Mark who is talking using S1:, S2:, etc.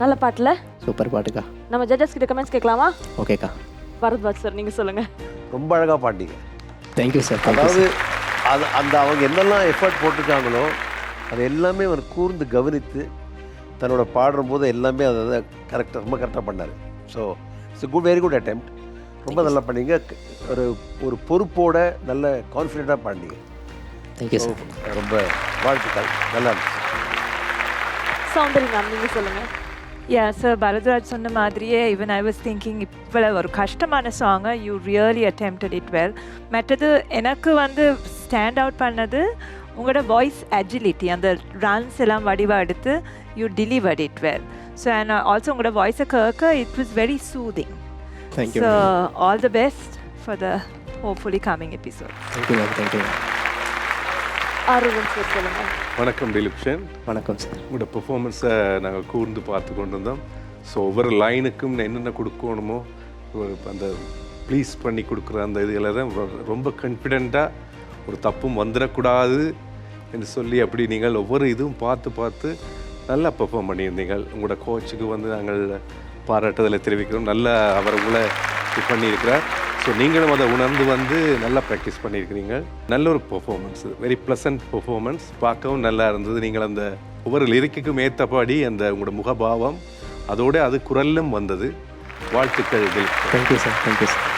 S1: நல்ல பாட்டுல?
S2: சூப்பர் பாட்டுக்கா.
S1: நம்ம ஜட்ஜஸ் கிட்ட கமெண்ட்ஸ் கேட்கலாமா?
S2: ஓகேக்கா.
S1: பரத்வாஜ் சார் நீங்க சொல்லுங்க.
S3: ரொம்ப அழகாக பாடினீங்க
S2: தேங்க்யூ சார்
S3: அதாவது அது அந்த அவங்க என்னெல்லாம் எஃபர்ட் போட்டிருக்காங்களோ அது எல்லாமே அவர் கூர்ந்து கவனித்து தன்னோட பாடும்போது எல்லாமே அதை கரெக்டாக ரொம்ப கரெக்டாக பண்ணார். So it's good very good attempt. ரொம்ப நல்லா பண்ணீங்க. ஒரு ஒரு பொறுப்போட நல்ல கான்ஃபிடெண்ட்டாக பாடினீங்க.
S2: தேங்க்யூ சார்
S3: ரொம்ப வாழ்த்துக்கள். நல்லா இருந்துச்சு.
S1: சௌந்தரி மேம் நீங்க சொல்லுங்க.
S4: யா சார் பரத்ராஜ் சொன்ன மாதிரியே ஈவன் ஐ வாஸ் திங்கிங் இவ்வளவு ஒரு கஷ்டமான சாங்கை you really attempted it well மற்றது எனக்கு வந்து ஸ்டாண்ட் அவுட் பண்ணது உங்களோட வாய்ஸ் அஜிலிட்டி அந்த ரன்ஸ் எல்லாம் வடிவாக எடுத்து you delivered it well so and also உங்களோட வாய்ஸை கேட்க it was very soothing so all the best for the hopefully coming episode
S2: thank you thank you
S1: sir சொல்லுங்க
S5: வணக்கம் திலீப்ஷன்
S2: வணக்கம் சார்.
S5: உங்களோட பெர்ஃபார்மன்ஸை நாங்கள் கூர்ந்து பார்த்து கொண்டிருந்தோம். ஸோ ஒவ்வொரு லைனுக்கும் என்னென்ன கொடுக்கணுமோ ஒரு அந்த ப்ளீஸ் பண்ணி கொடுக்குற அந்த இதில் தான் ரொ- ரொம்ப கான்ஃபிடெண்ட்டாக ஒரு தப்பும் வந்துடக்கூடாது என்று சொல்லி அப்படி நீங்கள் ஒவ்வொரு இதுவும் பார்த்து பார்த்து நல்லா பெர்ஃபார்ம் பண்ணியிருந்தீங்க உங்களோட கோச்சுக்கு வந்து நாங்கள் பாராட்டுதலை தெரிவிக்கிறோம். நல்லா அவர் உங்களை இது பண்ணியிருக்கிறார். ஸோ நீங்களும் அதை உணர்ந்து வந்து நல்லா ப்ராக்டிஸ் பண்ணியிருக்கிறீங்க. நல்ல ஒரு பெர்ஃபார்மன்ஸ் வெரி ப்ளசன்ட் பெர்ஃபார்மன்ஸ் பார்க்கவும் நல்லா இருந்தது. நீங்கள் அந்த ஒவ்வொரு லிரிக்குக்கும் ஏற்றபடி அந்த உங்களோட முகபாவம் அதோட அது குரலும் வந்தது. வாழ்த்துக்கள் Dilip
S2: thank you sir thank you sir